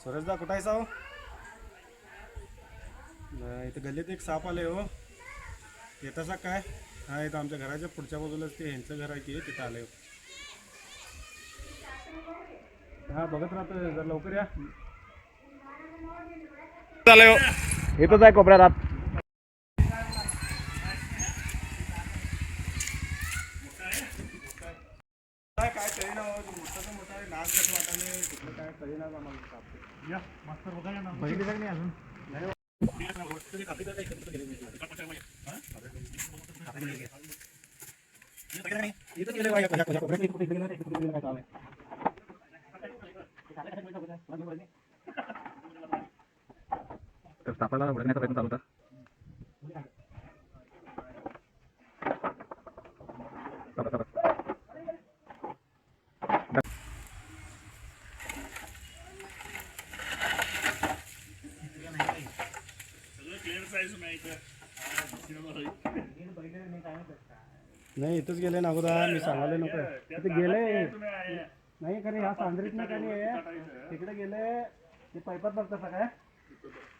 सुरेशदा कुठं आहे साव इथं गल्लीत एक साप आले हो येतासा काय हा इथं आमच्या घराच्या पुढच्या बाजूलाच ते ह्यांचं घर आहे की तिथं आलंय हा बघत राहतो जर लवकर या चालय इथंच आहे कोपऱ्यात आत काय काय तरी ना काय नाही तर सापाला उडण्याचा प्रयत्न चालू होता. नाही इथंच गेले ना अगोदर मी सांगायला नको. तिथे गेले. नाही खरे ह्या सांद्रीत नाही का नाही तिकडे गेले. ते पाईपात बघता काय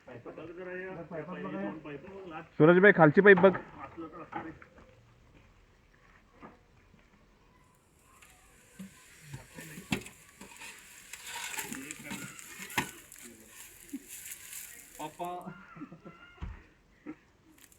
पाईपात बघा सूरजभाई खालची पाईप बघ. पप्पा.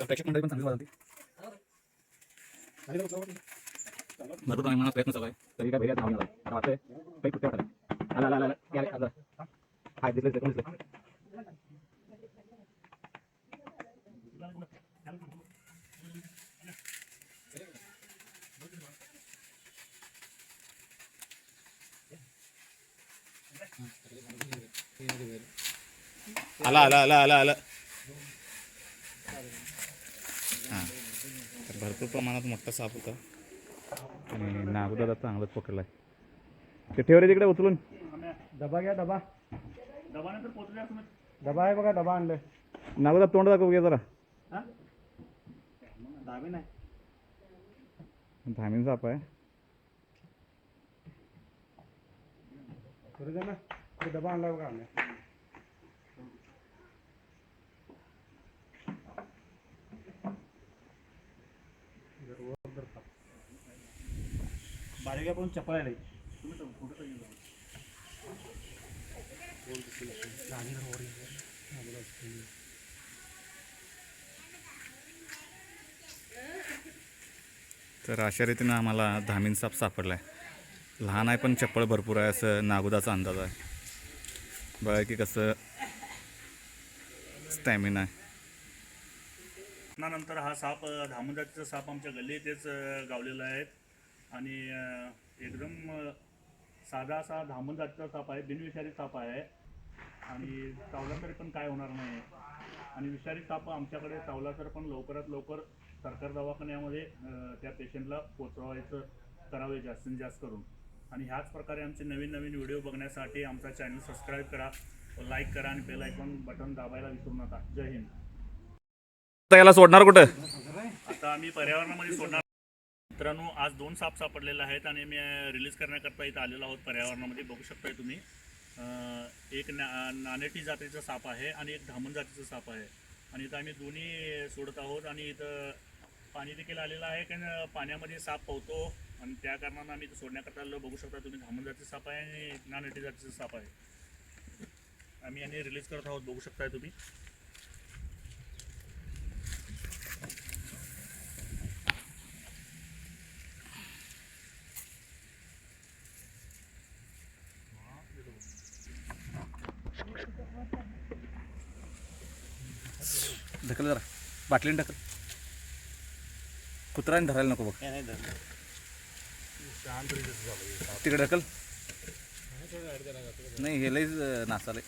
प्रेक्षक मंडळी पण चांगली वाजवते भरपूर प्रमाणात प्रयत्न चालू आहे. तरी काय भैया धावून आता वाटतंय काही कुठे वाटत आला आला आला आला आला आला आला आला आला. हां. तर भरपूर प्रमाणात मोठा साप होता. आणि नागोदादा चांगलाच पकडलाय. ते ठेव रे तिकडे उचलून. डबा घ्या डबा. डबा आहे बघा डबा आणले नागोदा तोंड दाखव घे जरा. धामीन साप आहे. करू द्या ना ते डबा आणला बघा आम्ही बारीक आहे पण चपळ आहे लई. तर अशा रीतीनं आम्हाला धामीन साप सापडलाय लहान आहे पण चप्पळ भरपूर आहे असं नागोदाचा अंदाज आहे. बघा की कसं स्टॅमिना आहे. नंतर हा साप अ, साप आमच्या गल्लीतच गावलेला आहे. आणि एकदम साधा असा धामण साप आहे बिनविषारी साप आहे. आणि चावला तरी पण काय होणार नाही. आणि विषारी साप आमच्याकडे चावला तर पण लवकरात लवकर सरकार दवाखान्यामध्ये त्या पेशंटला पोचवायचं करावे जास्तीत जास्त करून. आणि ह्याच प्रकारे आमचे नवीन नवीन व्हिडिओ बघण्यासाठी आमचा चॅनल सबस्क्राईब करा लाईक करा आणि बेल आयकॉन बटन दाबायला विसरू नका. जय हिंद. आता याला सोडणार कुठं? आता आम्ही पर्यावरणामध्ये सोडणार. मित्रांनो आज दोन साप सापडलेले आहेत आणि मी रिलीज करण्याकरता इथं आलेलो आहोत पर्यावरणामध्ये. बघू शकताय तुम्ही. एक ना नानेटी जातीचा साप आहे आणि एक धामण जातीचा साप आहे. आणि इथं आम्ही दोन्ही सोडत आहोत आणि इथं पाणी देखील आलेलं आहे कारण पाण्यामध्ये साप पवतो आणि त्या कारणानं आम्ही सोडण्याकरता आलो बघू शकता तुम्ही धामण जातीचा साप आहे आणि नानटी जातीचा साप आहे. आम्ही आणि रिलीज करत आहोत बघू शकताय तुम्ही. ढकल जरा. बाटलीने ढकल. कुत्राने धरायला नको बघ. तिकडे ढकल. नाही हे लईच नाचालय.